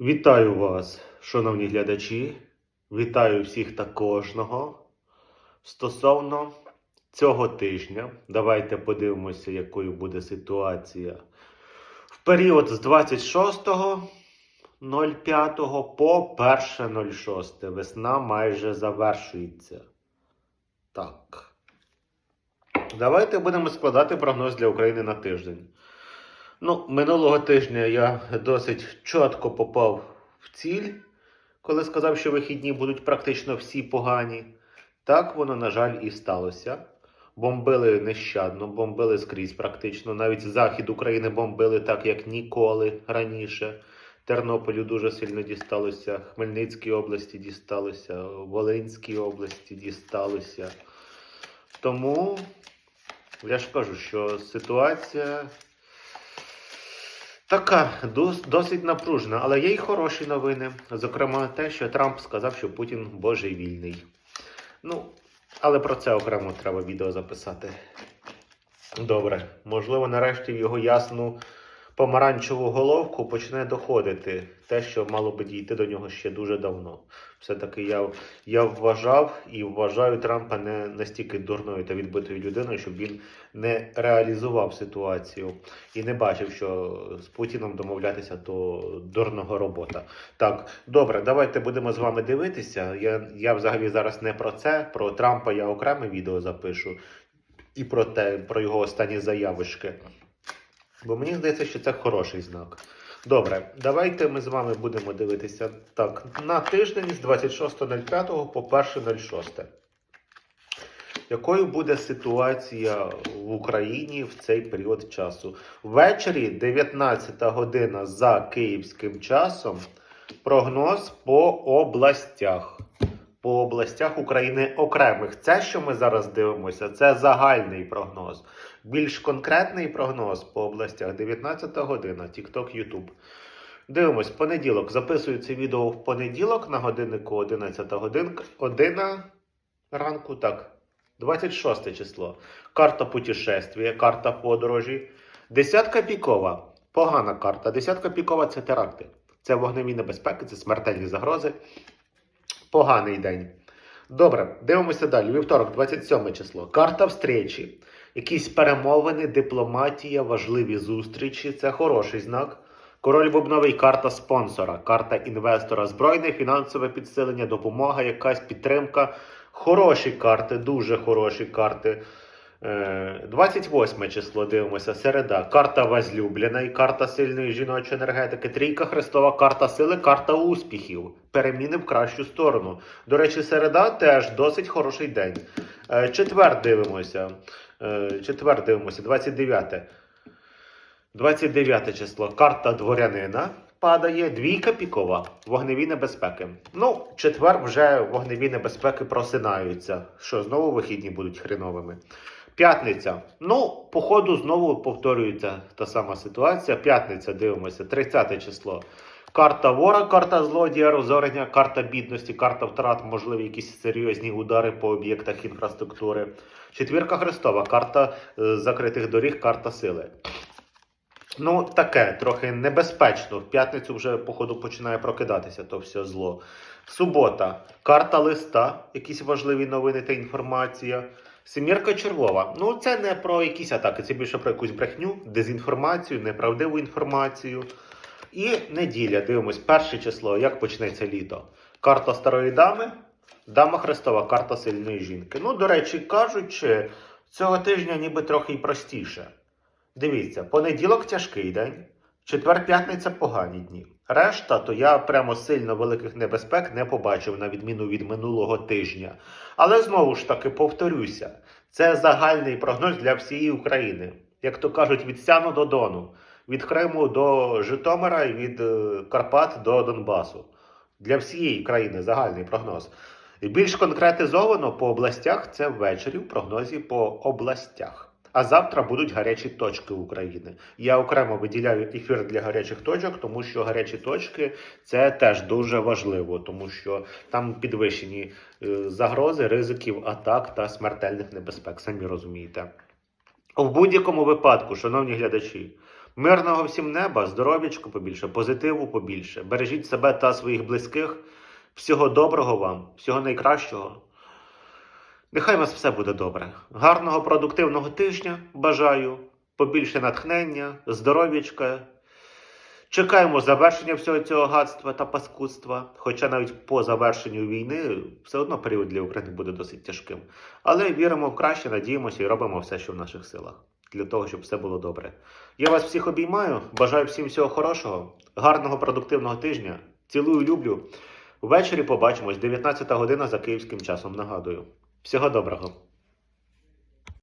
Вітаю вас, шановні глядачі. Вітаю всіх та кожного. Стосовно цього тижня, давайте подивимося, якою буде ситуація в період з 26.05 по 1.06. Весна майже завершується. Так. Давайте будемо складати прогноз для України на тиждень. Ну, минулого тижня я досить чітко попав в ціль, коли сказав, що вихідні будуть практично всі погані. Так воно, на жаль, і сталося. Бомбили нещадно, бомбили скрізь практично. Навіть захід України бомбили так, як ніколи раніше. Тернополю дуже сильно дісталося, Хмельницькій області дісталося, Волинській області дісталося. Тому я ж кажу, що ситуація така досить напружена, але є й хороші новини. Зокрема, те, що Трамп сказав, що Путін божевільний. Ну, але про це окремо треба відео записати. Добре, можливо, нарешті в його ясну помаранчеву головку почне доходити те, що мало би дійти до нього ще дуже давно. Все-таки я, я вважав і вважаю Трампа не настільки дурною та відбитою людиною, щоб він не реалізував ситуацію і не бачив, що з Путіном домовлятися то дурного робота. Так, добре, давайте будемо з вами дивитися. Я, я взагалі зараз не про це. Про Трампа я окреме відео запишу і про те, про його останні заявишки. Бо мені здається, що це хороший знак. Добре, давайте ми з вами будемо дивитися так на тиждень з 26.05 по 1.06. Якою буде ситуація в Україні в цей період часу? Ввечері 19 година за київським часом. Прогноз по областях. По областях України окремих. Це, що ми зараз дивимося, це загальний прогноз. Більш конкретний прогноз по областях 19 година, TikTok, YouTube. Дивимось, понеділок. Записую це відео в понеділок на годиннику 11 годин. 1 ранку, так. 26 число. Карта путешествия, карта подорожі. Десятка пікова. Погана карта. Десятка пікова це теракти. Це вогневі небезпеки, це смертельні загрози. Поганий день. Добре, дивимося далі. Вівторок, 27 число. Карта встречі. Якісь перемовини, дипломатія, важливі зустрічі. Це хороший знак. Король бубновий карта спонсора, карта інвестора, збройне, фінансове підсилення, допомога, якась підтримка. Хороші карти, дуже хороші карти. Е, 28 число дивимося, середа. Карта возлюбленої, карта сильної жіночої енергетики, трійка Христова, карта сили, карта успіхів, переміни в кращу сторону. До речі, середа теж досить хороший день. Е, Четвер дивимося. Е, Четвер дивимося, 29. 29 число. Карта дворянина падає. Двійка пікова. Вогневі небезпеки. Ну, четвер вже вогневі небезпеки просинаються. Що, знову вихідні будуть хреновими. П'ятниця. Ну, по ходу знову повторюється та сама ситуація. П'ятниця, дивимося, 30 число. Карта вора, карта злодія, розорення, карта бідності, карта втрат, можливі якісь серйозні удари по об'єктах інфраструктури. Четвірка Христова, карта е, закритих доріг, карта сили. Ну, таке, трохи небезпечно. В п'ятницю вже, походу, починає прокидатися то все зло. Субота, карта листа, якісь важливі новини та інформація. Семірка чергова. Ну, це не про якісь атаки, це більше про якусь брехню, дезінформацію, неправдиву інформацію. І неділя, дивимось, перше число, як почнеться літо. Карта старої дами, дама Христова, карта сильної жінки. Ну, до речі, кажучи, цього тижня ніби трохи й простіше. Дивіться, понеділок тяжкий день, четвер п'ятниця погані дні. Решта, то я прямо сильно великих небезпек не побачив, на відміну від минулого тижня. Але знову ж таки повторюся, це загальний прогноз для всієї України. Як то кажуть, від Сяну до Дону, від Криму до Житомира і від е, Карпат до Донбасу. Для всієї країни загальний прогноз. І більш конкретизовано по областях це ввечері в прогнозі по областях. А завтра будуть гарячі точки України. Я окремо виділяю ефір для гарячих точок, тому що гарячі точки це теж дуже важливо, тому що там підвищені е, загрози, ризиків, атак та смертельних небезпек. Самі розумієте. В будь-якому випадку, шановні глядачі, Мирного всім неба, здоров'ячку побільше, позитиву побільше. Бережіть себе та своїх близьких. Всього доброго вам, всього найкращого. Нехай у вас все буде добре. Гарного продуктивного тижня бажаю, побільше натхнення, здоров'ячка. Чекаємо завершення всього цього гадства та паскудства. Хоча навіть по завершенню війни все одно період для України буде досить тяжким. Але віримо в краще, надіємося і робимо все, що в наших силах, для того, щоб все було добре. Я вас всіх обіймаю, бажаю всім всього хорошого, гарного продуктивного тижня. Цілую, люблю. Ввечері побачимось, 19 година за київським часом. Нагадую. Всього доброго.